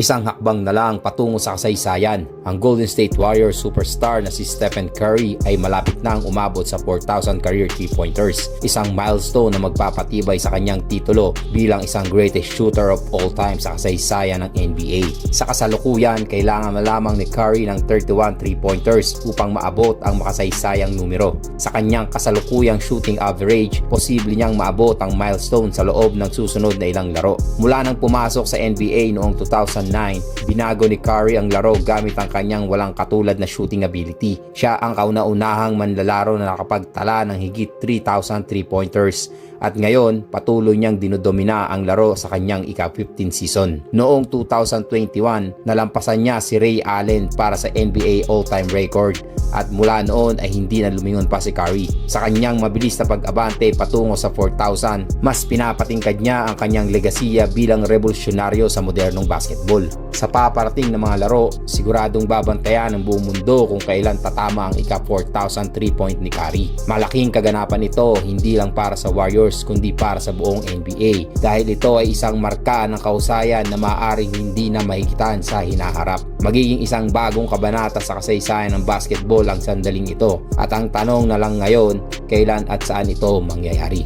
Isang hakbang na lang patungo sa kasaysayan. Ang Golden State Warriors superstar na si Stephen Curry ay malapit na ang umabot sa 4,000 career 3-pointers. Isang milestone na magpapatibay sa kanyang titulo bilang isang greatest shooter of all time sa kasaysayan ng NBA. Sa kasalukuyan, kailangan na lamang ni Curry ng 31 3-pointers upang maabot ang makasaysayang numero. Sa kanyang kasalukuyang shooting average, posible niyang maabot ang milestone sa loob ng susunod na ilang laro. Mula nang pumasok sa NBA noong 2009, binago ni Curry ang laro gamit ang kanyang walang katulad na shooting ability. Siya ang kauna-unahang manlalaro na nakapagtala ng higit 3,000 3-pointers at ngayon patuloy niyang dinodomina ang laro sa kanyang ika-15 season. Noong 2021, nalampasan niya si Ray Allen para sa NBA all-time record at mula noon ay hindi na lumingon pa si Curry. Sa kanyang mabilis na pag-abante patungo sa 4,000, mas pinapatingkad niya ang kanyang legasiya bilang revolusyonaryo sa modernong basketball. Sa paparating na mga laro, siguradong babantayan ng buong mundo kung kailan tatama ang ika-4,000 3-point ni Curry. Malaking kaganapan ito hindi lang para sa Warriors kundi para sa buong NBA dahil ito ay isang marka ng kausayan na maaaring hindi na mahigitan sa hinaharap. Magiging isang bagong kabanata sa kasaysayan ng basketball ang sandaling ito at ang tanong na lang ngayon kailan at saan ito mangyayari.